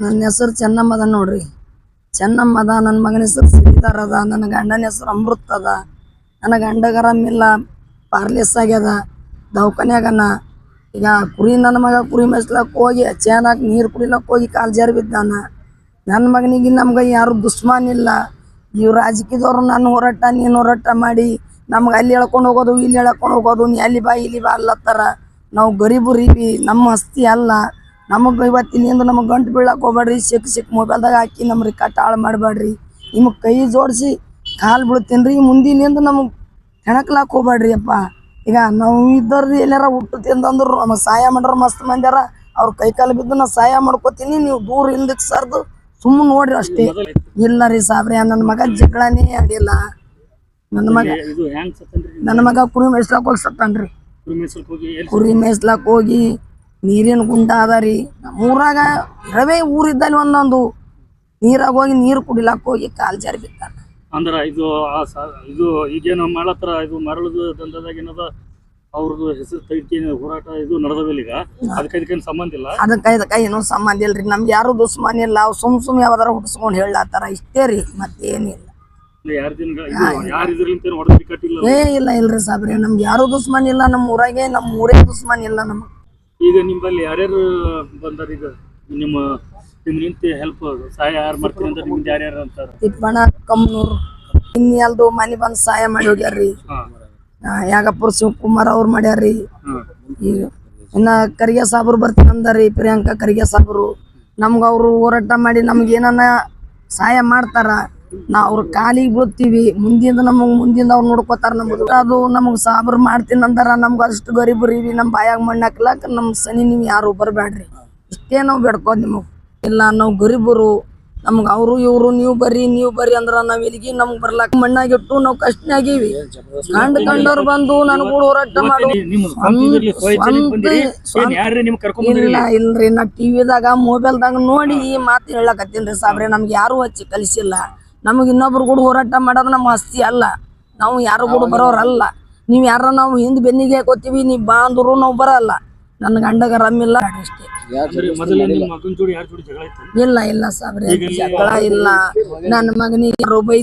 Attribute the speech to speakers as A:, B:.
A: ನನ್ನ ಹೆಸರು ಚೆನ್ನಮ್ಮ ನೋಡ್ರಿ. ಚೆನ್ನಮ್ಮ ಅದ ನನ್ನ ಮಗನ ಹೆಸರು ಶ್ರೀಧರ್ ಅದ ನನ್ನ ಗಂಡನ ಹೆಸರು ಅಮೃತ್ ಅದ. ನನ್ನ ಗಂಡಗರ ಇಲ್ಲ ಪಾರ್ಲೆಸ್ ಆಗ್ಯದ ದವಾಖಾನ್ಯಾಗನ ಈಗ ಕುರಿ ನನ್ನ ಮಗ ಕುರಿ ಮೇಯ್ಸ್ಲಕ್ ಹೋಗಿ ಚೇನಾಕ್ ನೀರು ಕುಡಿಲಕ್ಕೆ ಹೋಗಿ ಕಾಲು ಜಾರಿ ಬಿದ್ದಾನ. ನನ್ನ ಮಗನಿಗೆ ನಮ್ಗೆ ಯಾರು ದುಶ್ಮನ್ ಇಲ್ಲ. ಇವ್ ರಾಜಕೀಯದವ್ರು ನನ್ನ ಹೋರಾಟ, ನೀನು ಹೋರಾಟ ಮಾಡಿ. ನಮ್ಗೆ ಅಲ್ಲಿ ಎಳ್ಕೊಂಡು ಹೋಗೋದು, ಇಲ್ಲಿ ಎಳ್ಕೊಂಡು ಹೋಗೋದು, ನೀ ಅಲ್ಲಿ ಬಾ, ಇಲ್ಲಿ ಬಾ ಅಲ್ಲತ್ತಾರ. ನಾವು ಗರೀಬರಿವಿ ನಮ್ಮ ಆಸ್ತಿ ಅಲ್ಲ. ನಮಗೆ ಇವತ್ತಿನಿಂದ ನಮಗೆ ಗಂಟು ಬೀಳಕ್ಕೆ ಹೋಗ್ಬೇಡ್ರಿ ಸಿಕ್ ಸಿಕ್ ಮೊಬೈಲ್ದಾಗ ಹಾಕಿ ನಮ್ಮ ರಿಕಾರ್ಡ್ ಹಾಳು ಮಾಡಬೇಡ್ರಿ. ನಿಮಗೆ ಕೈ ಜೋಡಿಸಿ ಕಾಲು ಬೀಳ್ತೀನಿ ರೀ ಮುಂದಿನಿಂದ ನಮಗೆ ಹೆಣಕ್ಲಾಕ್ ಹೋಗ್ಬೇಡ್ರಿ ಅಪ್ಪ. ಈಗ ನಾವು ಇದ್ದವ್ರಿ ಎಲ್ಲಾರ ಹುಟ್ಟು ತಿಂದಂದ್ರು ನಮಗೆ ಸಹಾಯ ಮಾಡ್ರ ಮಸ್ತ್ ಮಂದ್ಯಾರ ಅವ್ರ ಕೈ ಕಾಲು ಬಿದ್ದು ನಾ ಸಹಾಯ ಮಾಡ್ಕೋತೀನಿ ನೀವು ದೂರ ಹಿಂದಕ್ಕೆ ಸರ್ದು ಸುಮ್ಮನೆ ನೋಡ್ರಿ ಅಷ್ಟೇ. ಇಲ್ಲ ರೀ ಸಾಬ್ರಿ ನನ್ನ ಮಗ ಜಗಳನೇ ಅಡಿಲ್ಲ ನನ್ನ ಮಗ ನನ್ನ ಮಗ ಕುರಿ ಮೇಯ್ಸ್ಲಾಕ್ ಹೋಗಿ ಸತ್ತಾನ್ರಿ.
B: ಕುರಿ ಮೇಸ್ಲಾಕ್ ಹೋಗಿ
A: ನೀರಿನ ಗುಂಡ ಅದ ರೀ. ನಮ್ಮೂರಾಗ ಇರವೇ ಊರಿದ್ದಲ್ಲಿ ಒಂದೊಂದು ನೀರಾಗ ಹೋಗಿ ನೀರು ಕುಡಿಲಾಕ್ ಹೋಗಿ ಕಾಲ್ ಜಾರಿ ಬಿತ್ತಾರ
B: ಅಂದ್ರ ಇದು ಆ ಸ- ಇದು ಈಗೇನು ಮಾಡತ್ರ ಇದು ಮರಳದು ದಂಧದಾಗ ಏನದ ಅವ್ರದ್ದು ಹೆಸರು ತೆಗಿಕೆ ಹೋರಾಟ ಇದು ನಡೆದವಿಲ್ಲ ಈಗ. ಅದಕ್ಕೆ ಇದಕ್ಕೇನು ಸಂಬಂಧ ಇಲ್ಲ?
A: ಅದಕ್ಕೆ ಇದಕ್ಕೆ ಏನೂ ಸಂಬಂಧ ಇಲ್ರಿ. ನಮ್ಗೆ ಯಾರು ದುಶ್ಮನ್ ಇಲ್ಲ. ಅವ್ ಸುಮ್ ಸುಮ್ ಯಾವ್ದಾರ ಹುಟ್ಟಿಸ್ಕೊಂಡು ಹೇಳತ್ತಾರ. ಇಷ್ಟೇ ರೀ. ಮತ್ತೇನಿಲ್ಲ
B: ಏನಿಲ್ಲ ದಿನ ಇದು ಯಾರು ಇದ್ರಲಿಂತ ಹೊಡೆದು ಕಟ್ಟಿಲ್ಲ
A: ಏ ಇಲ್ಲ ಇಲ್ರಿ ಸಾಬ್ರಿ. ನಮ್ಗೆ ಯಾರು ದುಶ್ಮನ್ ಇಲ್ಲ. ನಮ್ಮ ಊರಾಗೆ ನಮ್ಮ ಊರೇ ದುಶ್ಮನ್ ಇಲ್ಲ ನಮ್ಗೆ.
B: ಈಗ ನಿಮ್ಮಲ್ಲಿ ಯಾರ್ಯಾರು ಬಂದಾರ ಈಗ? ನಿಮ್ಮ ನಿಮ್ ನಿಂತ ಹೆಲ್ಪ್ ಸಹಾಯ ಯಾರು ಮಾಡ್ತೀರಿ ಅಂತ ನಿಮ್ದು ಯಾರ್ಯಾರು ಅಂತಾರ?
A: ತಿಪ್ಪಣ ಕಮ್ನೂರ್. ಇನ್ನೆಲ್ದು ಮನೆ ಬಂದ್ ಸಹಾಯ ಮಾಡಿ ಹೋಗ್ಯಾರ್ರಿ. ಯಾಗಪ್ಪರ್ ಶಿವಕುಮಾರ್ ಅವ್ರು ಮಾಡ್ಯಾರ್ರಿ. ಈಗ ಇನ್ನ ಕರಿಗೆ ಸಾಬ್ರು ಬರ್ತೀನಿ ಅಂದಾರಿ ಪ್ರಿಯಾಂಕಾ ಕರಿಗೆ ಸಾಬ್ರು. ನಮ್ಗ ಅವರು ಹೋರಾಟ ಮಾಡಿ ನಮ್ಗೆ ಏನನ್ನ ಸಹಾಯ ಮಾಡ್ತಾರ. ನಾ ಅವ್ರ ಕಾಲಿಗೆ ಬೀಳ್ತೀವಿ. ಮುಂದಿಂದ ನಮಗೆ ಮುಂದಿಂದ ಅವ್ರು ನೋಡ್ಕೋತಾರ ನಮ್ದು. ಅದು ನಮಗೆ ಸಾಬ್ರ ಮಾಡ್ತೀನಿ ಅಂದಾರ. ನಮ್ಗ ಅಷ್ಟು ಗರಿಬರಿವಿ ನಮ್ಮ ಬಾಯಾಗ ಮಣ್ಣು ಹಾಕ್ಲಾಕ ನಮ್ಮ ಸನಿ ನೀವು ಯಾರು ಬರಬೇಡ್ರಿ ಇಷ್ಟೇ ನಾವ್ ಬೇಡ್ಕೋದ್ ನಿಮಗೆ. ಇಲ್ಲ ನಾವು ಗರಿಬರು. ನಮ್ಗ ಅವರು ಇವರು ನೀವು ಬರ್ರಿ ನೀವು ಬರ್ರಿ ಅಂದ್ರ ನಾವ್ ಇಲ್ಲಿಗೆ ನಮ್ಗೆ ಬರ್ಲಾಕ ಮಣ್ಣಾಗಿಟ್ಟು ನಾವು ಆಗಿವಿ. ಕಂಡ್ ಕಂಡವ್ರು ಬಂದು ನನ್ ಕೂಡ ಹೋರಾಟ ಮಾಡು. ಇಲ್ಲ ಇಲ್ರಿ. ನಾ ಟಿವಿದಾಗ ಮೊಬೈಲ್ದಾಗ ನೋಡಿ ಮಾತು ಹೇಳಕತ್ತೀನ್ರಿ ಸಾಬ್ರೆ. ನಮ್ಗೆ ಯಾರು ಹಚ್ಚಿ ಕಲಿಸಿಲ್ಲ. ನಮಗೆ ಇನ್ನೊಬ್ರು ಕೂಡ ಹೋರಾಟ ಮಾಡೋದು ನಮ್ಮ ಆಸ್ತಿ ಅಲ್ಲ. ನಾವು ಯಾರು ಕೂಡ ಬರೋರಲ್ಲ. ನೀವು ಯಾರ ನಾವು ಹಿಂದ್ ಬೆನ್ನಿಗೆ ಹಾಕೋತೀವಿ ನೀವು ಬಾ ಅಂದ್ರು ನಾವು ಬರಲ್ಲ. ನನ್ನ ಗಂಡಗ ರಮ್ಮಿಲ್ಲ ಅಷ್ಟೇ. ಇಲ್ಲ ಇಲ್ಲ ಸಾಬ್ರಿ ಜಗಳ ಇಲ್ಲ. ನನ್ನ ಮಗನಿಗೆ ಬೈ